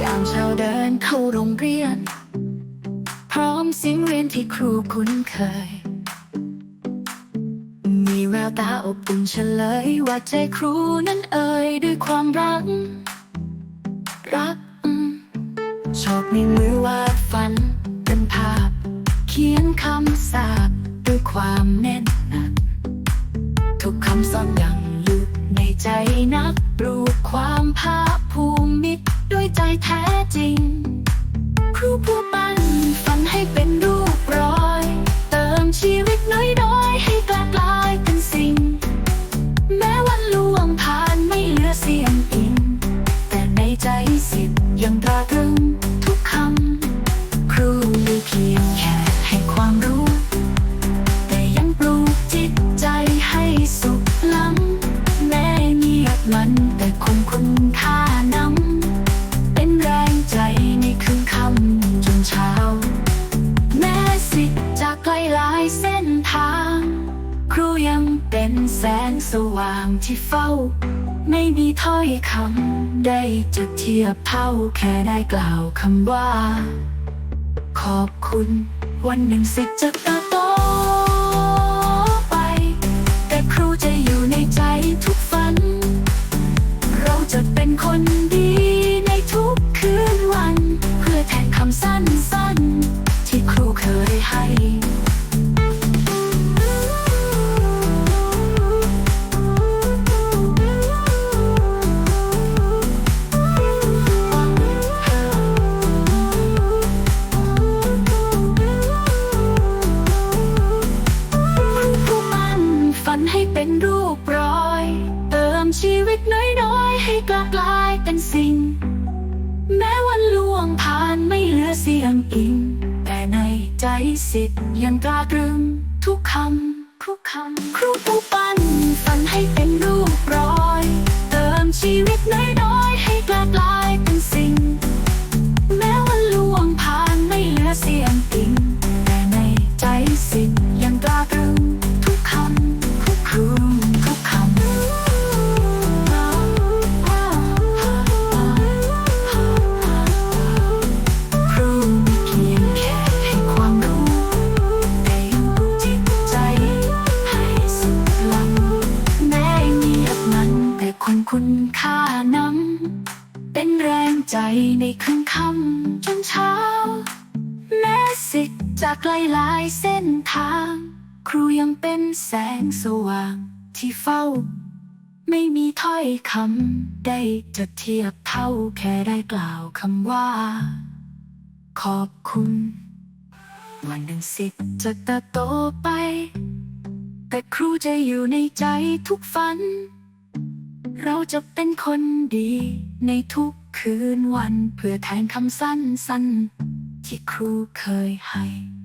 ยามเช้าเดินเข้าโรงเรียน พร้อมเสียงเรียนที่ครูคุ้นเคย มีแววตาอบอุ่นเฉลย ว่าใจครูนั้นเอ่ยด้วยความรัก รัก ชอบในมือวาดฝันเป็นภาพ เขียนคำสาบด้วยความแน่นหนักทุกคำซ่อนอย่างลึกในใจนักปลูกความภาคภูมิ ใจแท้จริง ครูผู้ปั้นฝันให้เป็นรูปรอย เติมชีวิตน้อยๆ ให้กลายกลายเป็นสิ่ง แม้วันล่วงผ่านไม่เหลือเสียงอิงแต่ในใจสิบยังตราตรึง เส้นทาง ครูยังเป็นแสงสว่างที่เฝ้า ไม่มีถ้อยคำได้จะเทียบเท่าแค่ได้กล่าวคำว่า ขอบคุณ วันหนึ่งสิทธิ์จะเติบโตไป แต่ครูจะอยู่ในใจทุกฝัน เราจะเป็นคนดีในทุกคืนวัน เพื่อแทนคำสั้นๆ ที่ครูเคยให้ เป็นรูปรอย เติมชีวิตน้อยๆ ให้กลายกลายเป็นสิ่ง แม้วันล่วงผ่านไม่เหลือเสียงอิงแต่ในใจสิทธิ์ยังตราตรึงทุกคำทุกคำครูผู้ปั้นฝันให้เป็นรูป ใจในคืนค่ำจนเช้า แม้สิทธิ์จากไกลหลายเส้นทาง ครูยังเป็นแสงสว่างที่เฝ้า ไม่มีถ้อยคำได้จะเทียบเท่าแค่ได้กล่าวคำว่า ขอบคุณ วันหนึ่งสิทธิ์จะเติบโตไป แต่ครูจะอยู่ในใจทุกฝัน เราจะเป็นคนดีในทุก คืนวันเพื่อแทนคำสั้นๆที่ครูเคยให้